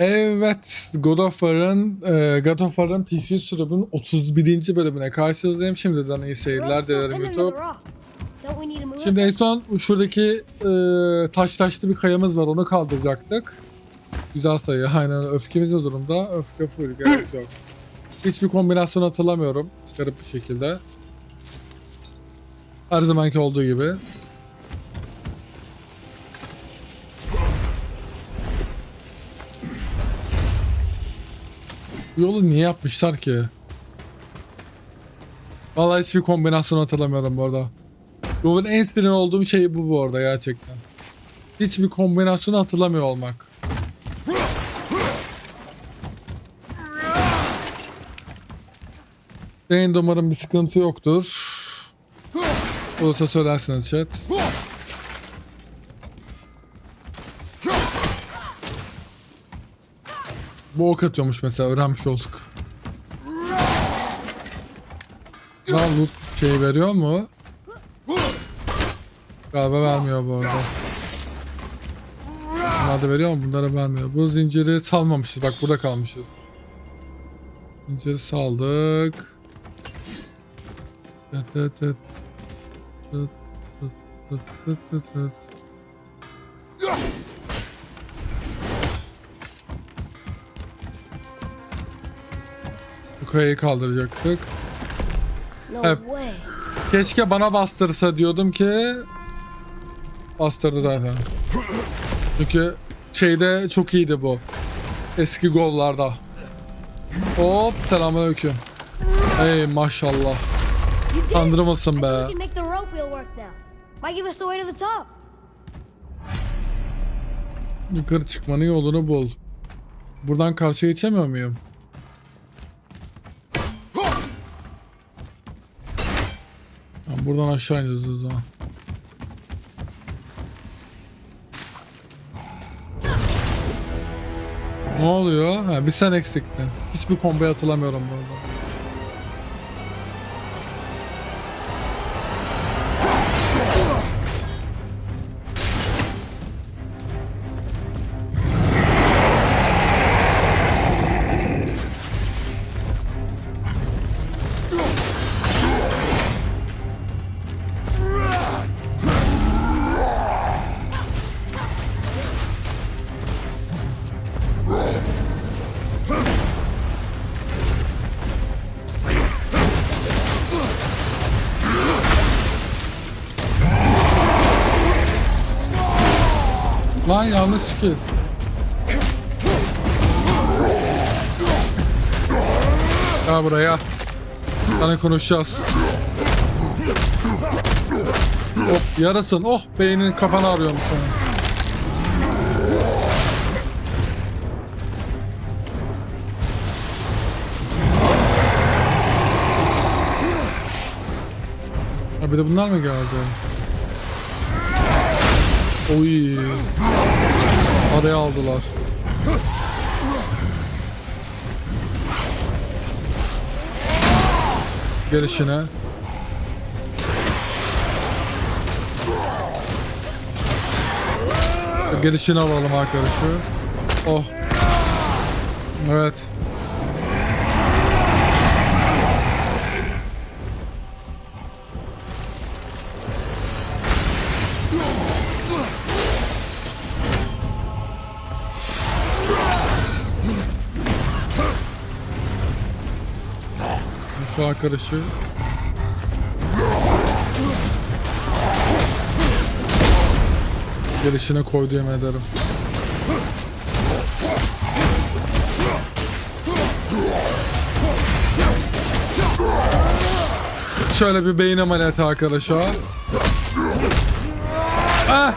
Evet, God of War'ın e, God of War'ın PC sürümünün 31. bölümüne karşınızdayım. Şimdiden iyi seyirler dilerim YouTube. Şimdi en son şuradaki e, taş taşlı bir kayamız var onu kaldıracaktık. Güzel sayı aynen öfkemiz durumda? Öfke full gerek yok. Hiçbir kombinasyon hatırlamıyorum garip bir şekilde. Her zamanki olduğu gibi. Yolu niye yapmışlar ki? Vallahi hiçbir kombinasyon hatırlamıyorum bu arada. Yolun en sinir olduğum şey bu bu arada gerçekten. Hiçbir kombinasyonu hatırlamıyor olmak. De umarım bir sıkıntı yoktur. Olursa söylersiniz chat. Bu ok atıyormuş mesela öğrenmiş olduk. Lan loot şey veriyor mu? Galiba vermiyor bu arada. Bunlar da veriyor mu? Bunlara vermiyor. Bu zinciri salmamışız. Bak burada kalmışız. Zinciri saldık. Tıt tıt tıt. Tıt tıt tıt tıt tıt kayayı kaldıracaktık. Hep. Keşke bana bastırsa diyordum ki bastırdı zaten. Çünkü şeyde çok iyiydi bu. Eski gollarda. Hop selamünaleyküm. Hey maşallah. You did it. Tanrı mısın I be? Yukarı çıkmanın yolunu bul. Buradan karşıya geçemiyor muyum? Buradan aşağı ineceğiz o zaman. Ne oluyor? Ha, bir sen eksiktin. Hiçbir komboyu hatırlamıyorum bu arada. Lan yanlış skill. Gel buraya. Sana konuşacağız. Oh yarasın. Oh beynin kafanı arıyorum sana. Ha bir de bunlar mı geldi? Oy. Araya aldılar. Gelişine. Gelişini alalım arkadaşı. Oh. Evet. Arkadaşı. Gelişine koydu yemin ederim. Şöyle bir beyin ameliyatı arkadaşa. Ah!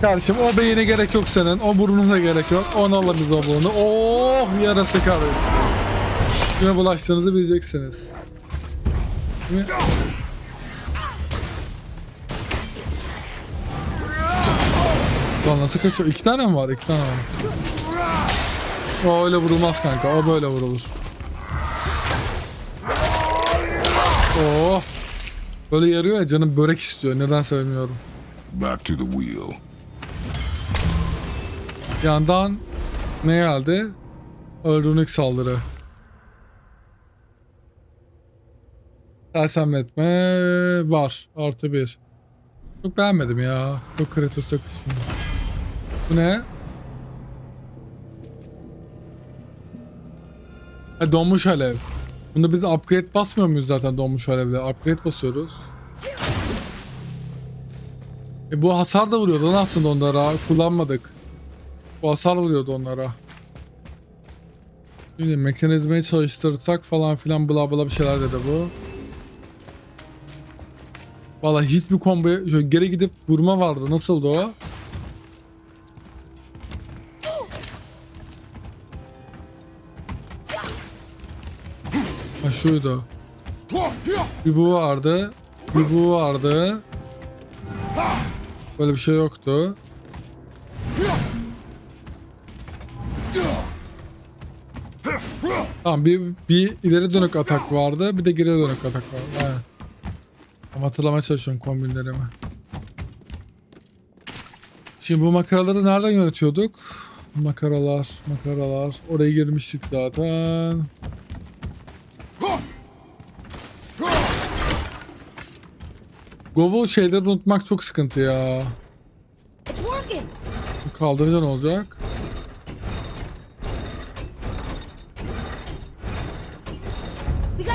Kardeşim o beyine gerek yok senin. O burnuna gerek yok. Onu alırız o burnu. Oh yarası kardeşim. Kime bulaştığınızı bileceksiniz. Kime... Lan nasıl kaçıyor? İki tane mi var? İki tane var. O öyle vurulmaz kanka. O böyle vurulur. Oh. Böyle yarıyor ya canım börek istiyor. Neden sevmiyorum. Back to the wheel. Yandan Ne geldi? Aeronik saldırı. Sersemletme var. Artı bir. Çok beğenmedim ya. Çok Kratos yakışmıyor. Bu ne? Ha, donmuş alev. Bunda biz upgrade basmıyor muyuz zaten donmuş alevle? Upgrade basıyoruz. E bu hasar da vuruyordu lan aslında onlara. Kullanmadık. Bu hasar vuruyordu onlara. Şimdi mekanizmayı çalıştırsak falan filan bla bla bir şeyler dedi bu. Valla hiçbir komboya şöyle geri gidip vurma vardı. Nasıldı o? Ha şuydu. Bir bu vardı. Bir bu vardı. Böyle bir şey yoktu. Tamam bir, bir ileri dönük atak vardı. Bir de geri dönük atak vardı. Aynen. Ama hatırlamaya çalışıyorum kombinlerimi. Şimdi bu makaraları nereden yönetiyorduk? Makaralar, makaralar. Oraya girmiştik zaten. Govu şeyleri unutmak çok sıkıntı ya. Kaldırınca ne olacak?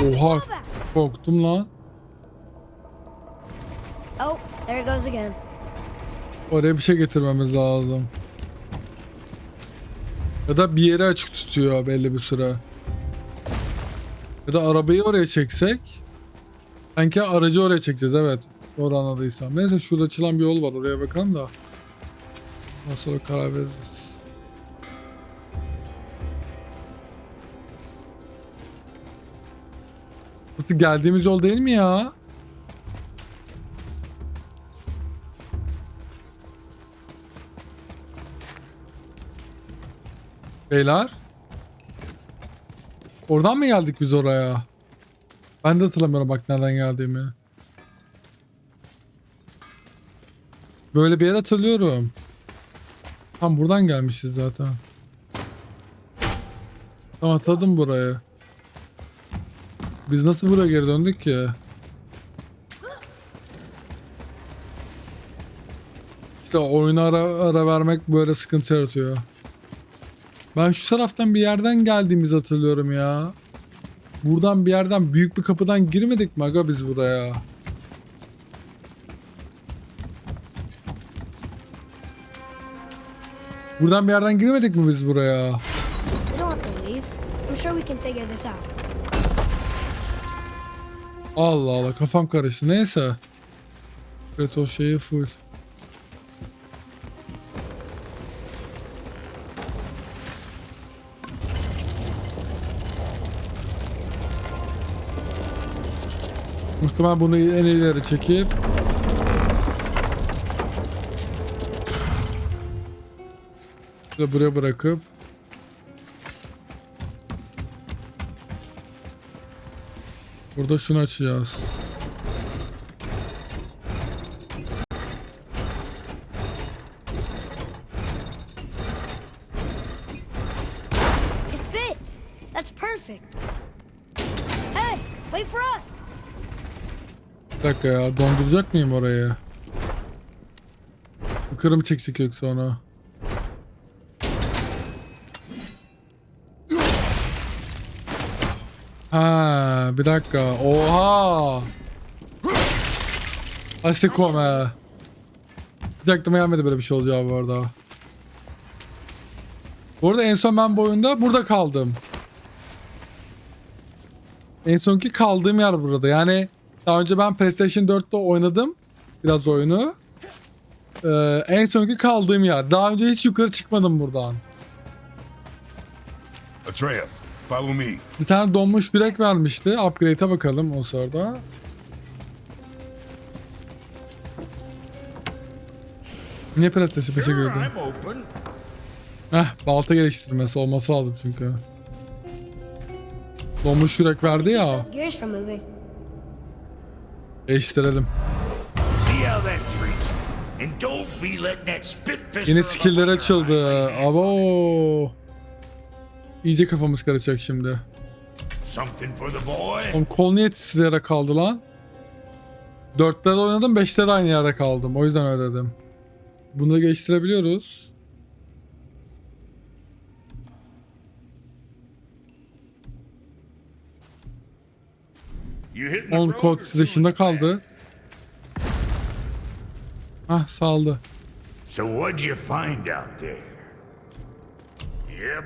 Oha. Korktum lan. There it goes again. Oraya bir şey getirmemiz lazım. Ya da bir yeri açık tutuyor belli bir süre. Ya da arabayı oraya çeksek. Sanki aracı oraya çekeceğiz evet. Doğru anladıysam. Neyse şurada açılan bir yol var oraya bakalım da. Ondan sonra karar veririz. Geldiğimiz yol değil mi ya? Beyler. Oradan mı geldik biz oraya? Ben de hatırlamıyorum bak nereden geldiğimi. Böyle bir yer hatırlıyorum. Tam buradan gelmişiz zaten. Tamam hatırladım burayı. Biz nasıl buraya geri döndük ki? İşte oyuna ara, ara vermek böyle sıkıntı yaratıyor. Ben şu taraftan bir yerden geldiğimizi hatırlıyorum ya. Buradan bir yerden büyük bir kapıdan girmedik mi aga biz buraya? Buradan bir yerden girmedik mi biz buraya? Allah Allah kafam karıştı. Neyse. Evet o şeyi full. Muhtemelen bunu en ileri çekip Şöyle buraya bırakıp Burada şunu açacağız. Dakika ya donduracak mıyım orayı? Yukarı mı çekecek yoksa onu? Ha, bir dakika. Oha! Asikome. Bir dakika gelmedi böyle bir şey olacağı bu arada. Bu arada en son ben bu oyunda burada kaldım. En sonki kaldığım yer burada. Yani daha önce ben PlayStation 4'te oynadım biraz oyunu. Ee, en sonki kaldığım yer. Daha önce hiç yukarı çıkmadım buradan. Atreus, follow me. Bir tane donmuş bilek vermişti. Upgrade'e bakalım o sırada. Niye pilatesi peşe open. Heh, balta geliştirmesi olması lazım çünkü. Donmuş yürek verdi ya. Fist Yeni fucker açıldı. Abo. İyice kafamız karışacak şimdi. Oğlum kol niye titreyerek kaldı lan? Dörtlerde oynadım, beşte de aynı yerde kaldım. O yüzden öyle dedim. Bunu da geliştirebiliyoruz. Titreşimde chewing kaldı. Hah saldı. So what'd you find out there?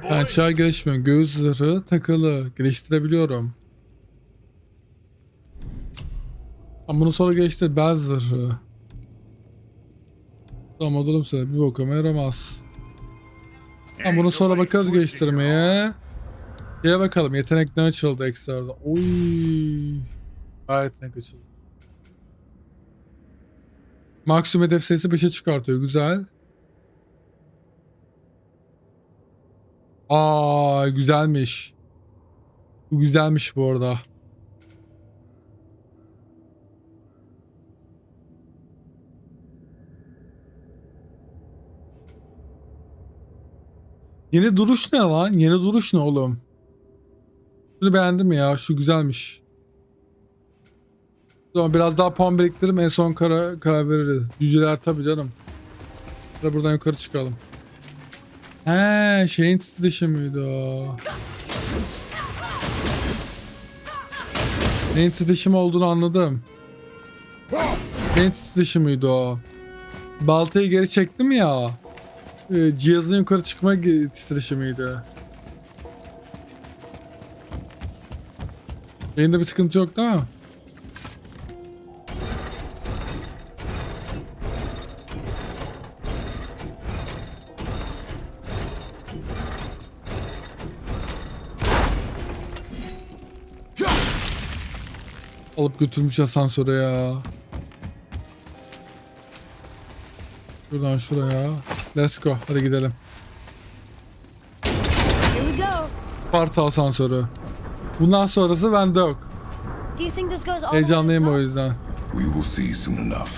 Pençeler gelişmiyor. Göğüs zırhı takılı. Geliştirebiliyorum. Ama bunu sonra geçti. Bel zırhı. Tamam oğlum size bir bokuma yaramaz. Ama bunu sonra bakarız geliştirmeye. Gel bakalım yetenek ne açıldı ekstrada. Oy. Gayet yetenek açıldı. Maksimum hedef sayısı 5'e çıkartıyor. Güzel. Aa güzelmiş. Bu güzelmiş bu arada. Yeni duruş ne lan? Yeni duruş ne oğlum? Bunu beğendim ya. Şu güzelmiş. O zaman biraz daha puan biriktiririm. En son karar, karar veririz. Cüceler tabii canım. Şöyle buradan yukarı çıkalım. He, şeyin titreşimiydi o. Neyin titreşimi olduğunu anladım. Neyin titreşimiydi o. Baltayı geri çektim ya. e, Cihazın yukarı çıkma titreşimiydi. Yayında bir sıkıntı yok değil mi? Alıp götürmüş asansöre ya. Şuradan şuraya. Let's go. Hadi gidelim. Here we go. Sparta asansörü. Bundan sonrası bende yok. Heyecanlıyım o yüzden. We will see soon enough.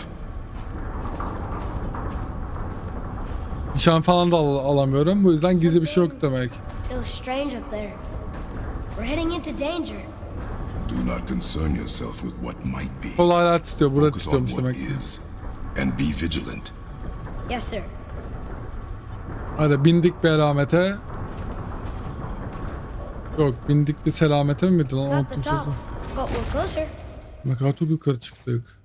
Nişan falan da al- alamıyorum. Bu yüzden gizli bir şey yok demek. Feels strange up there. We're heading into danger. Do not concern yourself with what might be. Kol hala titriyor. Burada Focus on titriyormuş what demek. is, and be vigilant. Yes, sir. Hadi bindik bir alamete. Yok bindik bir selamete mi miydi lan? Not the Unuttum top, sözü. but we're closer. Ne kadar çok yukarı çıktık.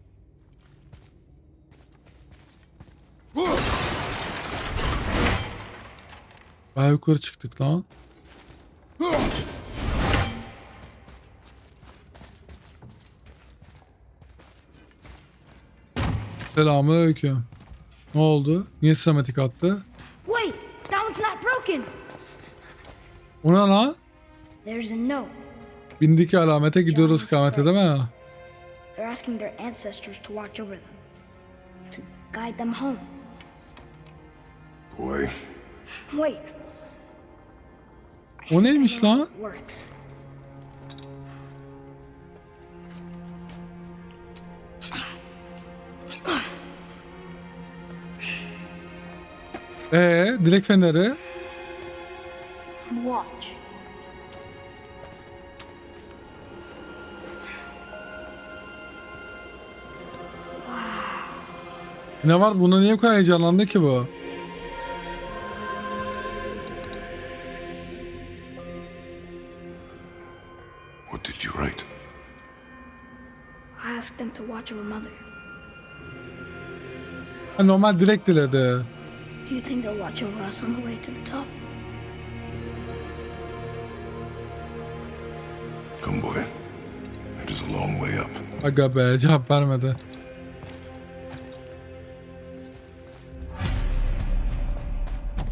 Bayağı yukarı çıktık lan. Selamünaleyküm. Ne oldu? Niye sinematik attı? Wait, that one's not broken. O ne lan? There's a note. Bindik alamete gidiyoruz kıyamete değil mi? They're asking their ancestors to watch over them, to guide them home. Boy, Wait. O neymiş lan? Works. Ee, direk feneri. Watch. Ne var? Buna niye bu kadar heyecanlandı ki bu? what did you write? I asked them to watch over Mother. Normal direkt diledi. Do you think they'll watch over us on the way to the top? Come, boy. It is a long way up. Aga be cevap vermedi.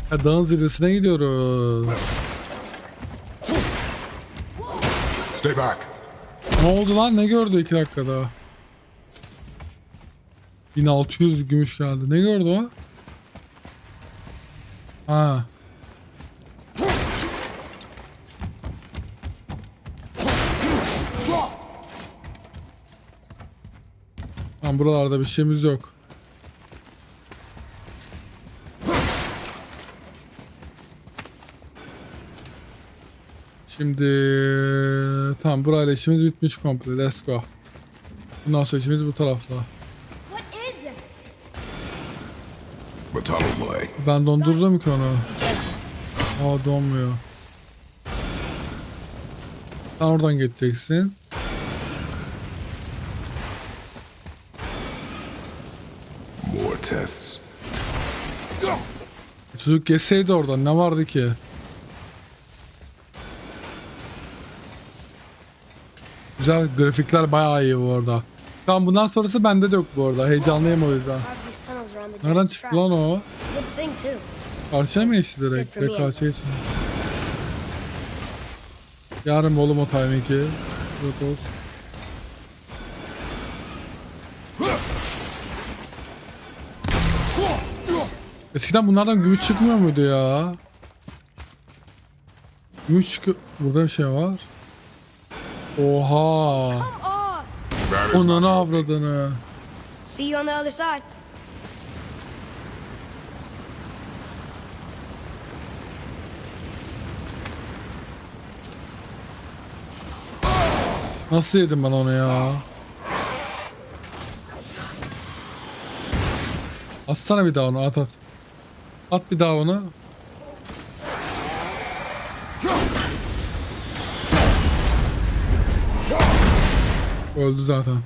Ha, dağın zirvesine gidiyoruz. Stay back. Ne oldu lan? Ne gördü iki dakikada? 1600 gümüş geldi. Ne gördü o? Ha. Lan buralarda bir şeyimiz yok. Şimdi tamam burayla işimiz bitmiş komple. Let's go. Bundan sonra işimiz bu tarafta. What is this? Batalo boy. Ben dondururum ki onu. Aa donmuyor. Sen oradan geçeceksin. More tests. Çocuk geçseydi oradan ne vardı ki? Güzel grafikler bayağı iyi bu arada. Tamam bundan sonrası bende de yok bu arada. Heyecanlıyım o yüzden. Nereden çıktı lan o? Geçti direkt? Geçti. Yarın oğlum o timing'i. Yok olsun. Eskiden bunlardan gümüş çıkmıyor muydu ya? Gümüş çıkıyor. Burada bir şey var. Oha. Oh, Onunu avradını. see you on the other side. Nasıl yedim ben onu ya? Atsana bir daha onu at at. At bir daha onu. Öldü zaten.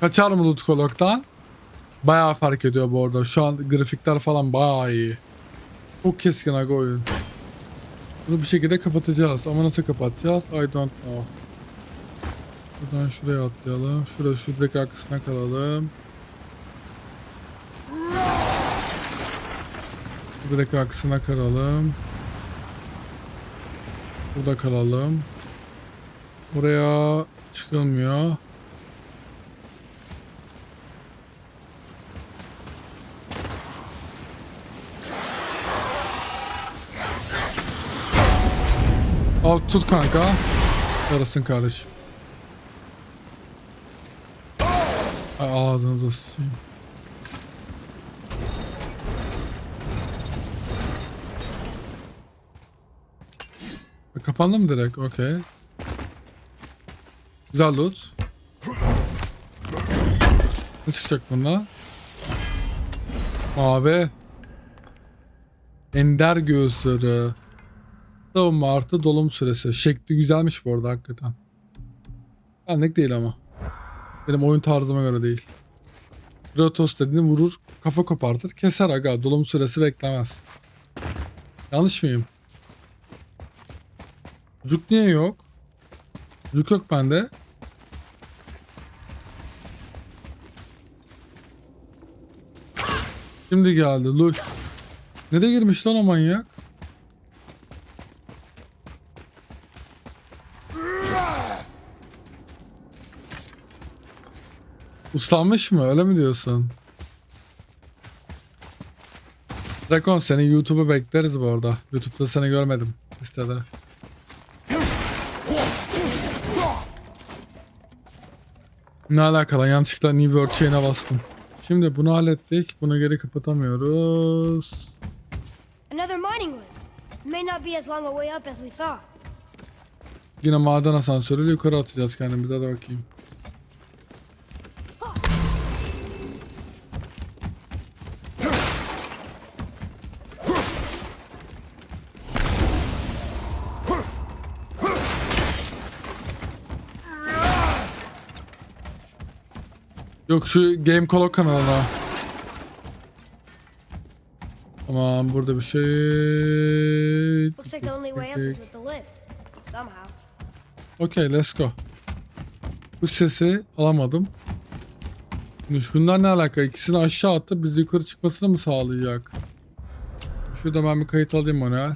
Kaçar mı loot koloktan? Bayağı fark ediyor bu arada. Şu an grafikler falan bayağı iyi. Çok keskin aga oyun. Bunu bir şekilde kapatacağız. Ama nasıl kapatacağız? I don't know. Buradan şuraya atlayalım. Şurada şu direkt arkasına kalalım. Direkt arkasına kalalım. Burada kalalım. Buraya çıkılmıyor. Tut kanka. Yarasın kardeşim. Ay ağzınıza sıçayım. E, Kapandı mı direkt? Okey. Güzel loot. Ne çıkacak bundan? Abi. Ender göğüsleri. Savunma artı dolum süresi. Şekli güzelmiş bu arada hakikaten. Benlik değil ama. Benim oyun tarzıma göre değil. Kratos dediğini vurur, kafa kopartır, keser aga. Dolum süresi beklemez. Yanlış mıyım? Rük niye yok? Rük yok bende. Şimdi geldi. Luş. Nereye girmiş lan o manyak? Uslanmış mı? Öyle mi diyorsun? Drakon seni YouTube'a bekleriz bu arada. YouTube'da seni görmedim listede. Ne alakalı? Yanlışlıkla New World şeyine bastım. Şimdi bunu hallettik. Bunu geri kapatamıyoruz. Another mining lift. It may not be as long a way up as we thought. Yine maden asansörüyle yukarı atacağız kendimize. Hadi bakayım. Yok şu Game Color kanalına. Tamam burada bir şey. Looks like the only way up is with the lift. Somehow. Okay let's go. Bu sesi alamadım. Şimdi şunlar ne alaka? İkisini aşağı attı. Biz yukarı çıkmasını mı sağlayacak? Şurada ben bir kayıt alayım manuel.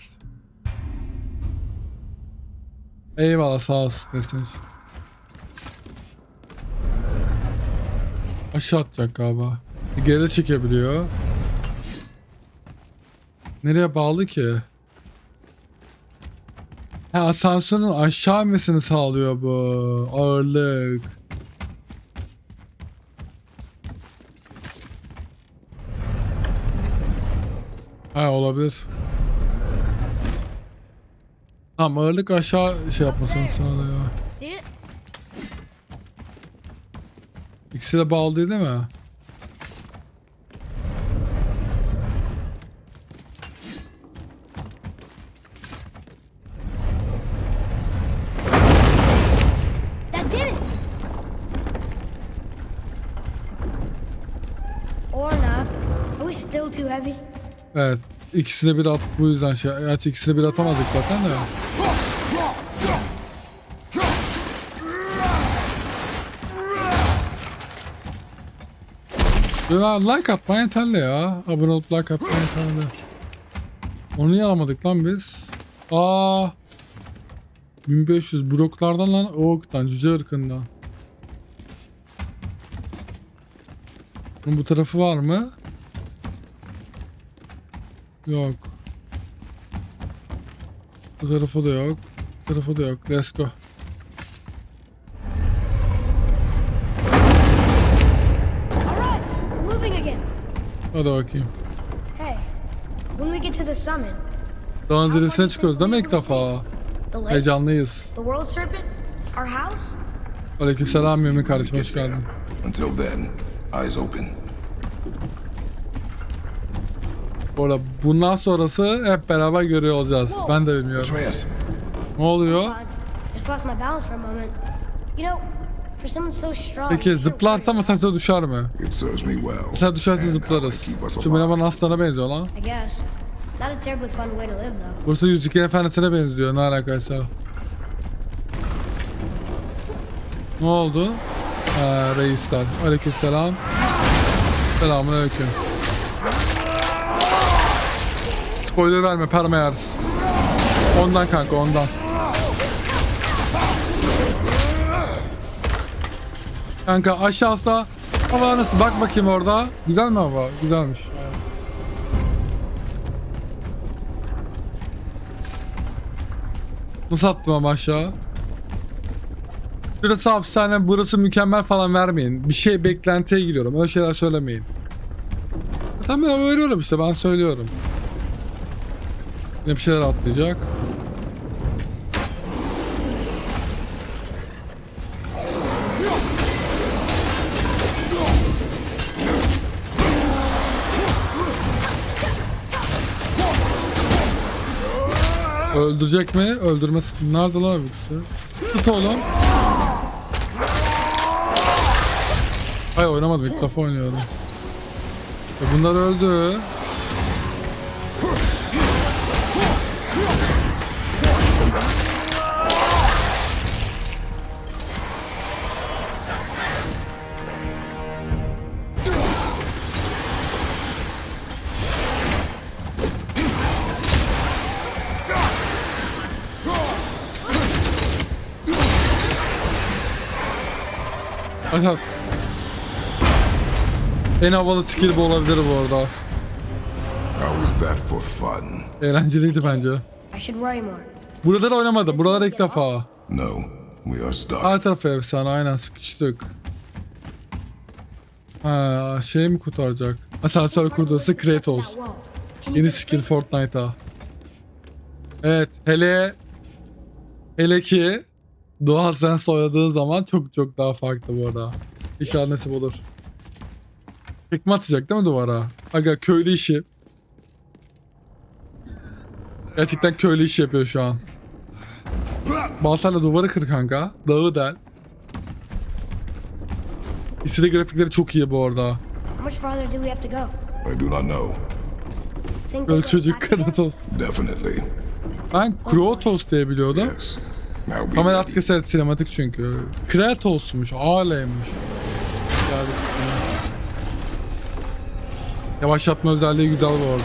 Eyvallah sağ olsun desiniz. Aşağı atacak galiba. Geri çekebiliyor. Nereye bağlı ki? Ha, asansörün aşağı inmesini sağlıyor bu ağırlık. Ha olabilir. Tamam ağırlık aşağı şey yapmasını sağlıyor. İkisi de bağlı değil, değil mi? Evet. İkisi de bir at bu yüzden şey. Gerçi ikisi de bir atamazdık zaten de. Like atman yeterli ya. Abone olup like atman yeterli. Onu niye alamadık lan biz? Aa. 1500 broklardan lan o ırktan cüce ırkından. Bunun bu tarafı var mı? Yok. Bu tarafa da yok. Bu tarafa da yok. Let's go. Hadi bakayım. Hey, when we get to the summit, Dağın zirvesine çıkıyoruz değil mi ilk defa? the lake, Heyecanlıyız. the world serpent, our house, Aleykümselam Mümin kardeşim hoş geldin. Until then, eyes open. Bu arada bundan sonrası hep beraber görüyor olacağız. Ben de bilmiyorum. Atreus, Ne oluyor? fine. Just lost my balance for a moment. You know, for someone so strong, Peki zıplarsam asansör düşer mi? it serves me well. Sen düşerse zıplarız. Şu bana aslana benziyor lan. I guess. Not a terribly fun way to live, though. Burası Yüzükler Efendisi'ne benziyor. Ne alakaysa. Ne oldu? Ha, reisler. Aleykümselam. Selamun aleyküm. Spoiler verme perma yersin. Ondan kanka ondan. Kanka aşağısa hava nasıl bak bakayım orada. Güzel mi hava? Güzelmiş. Nasıl attım ama aşağı? Burası hapishane, burası mükemmel falan vermeyin. Bir şey beklentiye giriyorum. Öyle şeyler söylemeyin. Tamam ben öğreniyorum işte ben söylüyorum. Yine bir şeyler atlayacak. Öldürecek mi? Öldürmesi. Nerede lan öbürsü? Tut oğlum. Hayır oynamadım ilk defa oynuyorum. E bunlar öldü. Hadi at. En havalı skill bu olabilir bu arada. How was that for fun? Eğlenceliydi bence. I should worry more. Buraları oynamadım. Buralar ilk defa. No, we are stuck. Her tarafı efsane aynen sıkıştık. Ha şey mi kurtaracak? Asansör kurdusu Kratos. Yeni skill? Fortnite'a. Evet hele hele ki DualSense oynadığın zaman çok çok daha farklı bu arada. İnşallah nasip olur. Tekme atacak değil mi duvara? Aga köylü işi. Gerçekten köylü işi yapıyor şu an. Baltayla duvarı kır kanka. Dağı del. İstediği grafikleri çok iyi bu arada. How much farther do we have to go? I do not know. Again? Kratos. Definitely. Ben Kratos diye biliyordum. Yes. Kamera arkası sinematik çünkü. Kratos'muş, Aley'miş. Yani, Yavaşlatma özelliği güzel bu arada.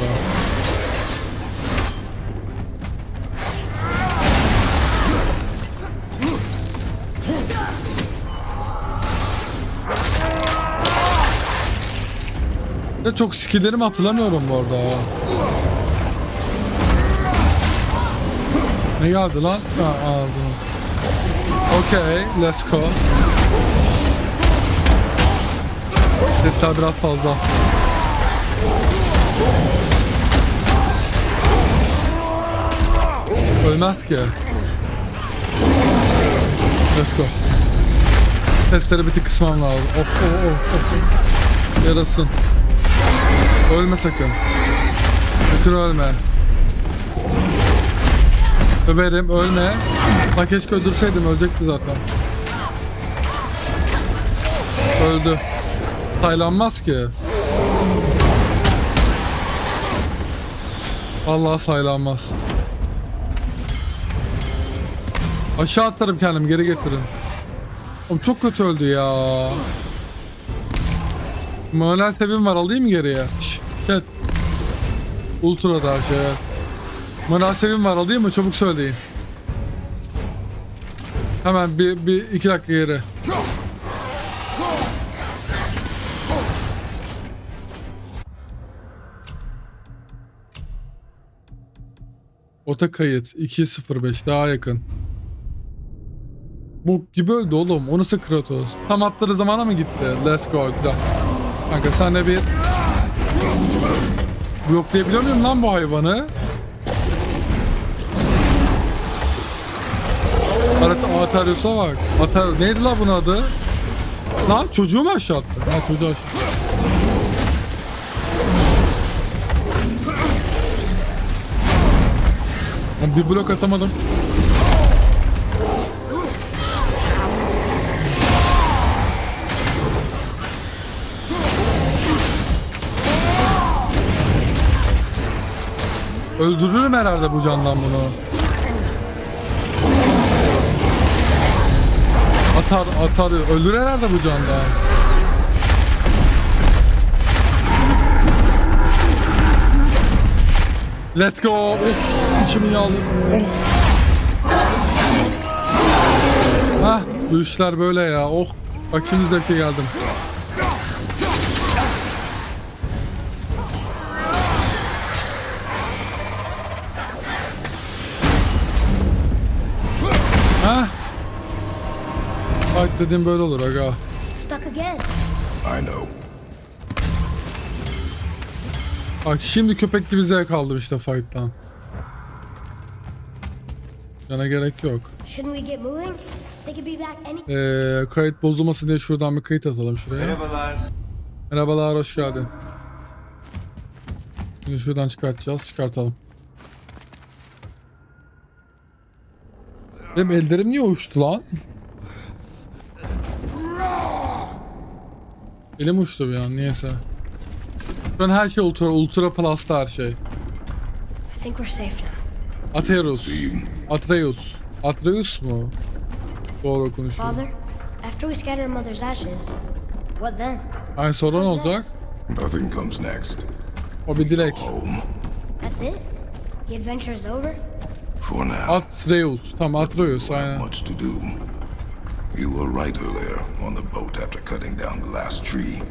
Ve çok skilllerimi hatırlamıyorum bu arada. Ne geldi lan? Ha aldınız. Okay, let's go. Sesler biraz fazla. Ölmez ki. Let's go. Testleri bir tık kısmam lazım. Of of of of. Yarasın. Ölme sakın. Sakın ölme. Överim ölme. Lan keşke öldürseydim ölecekti zaten. Öldü. Saylanmaz ki. Vallahi saylanmaz. Aşağı atarım kendimi geri getirin. Oğlum çok kötü öldü ya. Manuel sevim var alayım mı geriye? Şşş. Chat. Ultra'da her şey. Sevim var alayım mı? Çabuk söyleyin. Hemen bir, bir iki dakika geri. Ota kayıt 2.05 daha yakın. Bu gibi öldü oğlum. O nasıl Kratos? Tam atları zamana mı gitti? Let's go güzel. Kanka sen de bir... Bloklayabiliyor muyum lan bu hayvanı? Arat Atarius'a bak. Atar neydi lan bunun adı? Lan çocuğu mu aşağı attı? Ha çocuğu aşağı. Lan bir blok atamadım. Öldürürüm herhalde bu candan bunu. Atar atar öldür herhalde bu candan. Let's go. Of, içimi yağladım. Oh. Hah, bu işler böyle ya. Oh. Bak şimdi geldim. Bak dediğim böyle olur aga. Stuck again. I know. Bak şimdi köpek gibi zevk aldım işte fight'tan. Yana gerek yok. Shouldn't we get moving? They could be back any. Ee, kayıt bozulmasın diye şuradan bir kayıt atalım şuraya. Merhabalar. Merhabalar, hoş geldin. Şimdi şuradan çıkartacağız, çıkartalım. Benim ellerim niye uçtu lan? Elim uçtu bir an, niyeyse. An her şey ultra, ultra plus'ta her şey. Ateus. Atreus. Atreus mu? Doğru konuşuyor. Father, after we scatter Mother's ashes, what then? Ay sonra ne olacak? Nothing comes next. O bir dilek. Home. That's it? The adventure is over? For now. Atreus. Tam Atreus aynen. Much to do. You were right earlier on the boat after cutting down the last tree.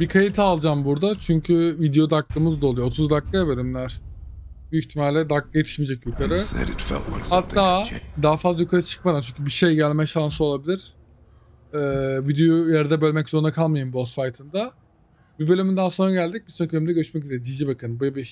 Bir kayıt alacağım burada çünkü video dakikamız doluyor. 30 dakika bölümler. Büyük ihtimalle dakika yetişmeyecek yukarı. Hatta daha fazla yukarı çıkmadan çünkü bir şey gelme şansı olabilir. Ee, videoyu yarıda bölmek zorunda kalmayayım boss fight'ında. Bir bölümün daha sonra geldik. Bir sonraki bölümde görüşmek üzere. Cici bakın. Bay bay.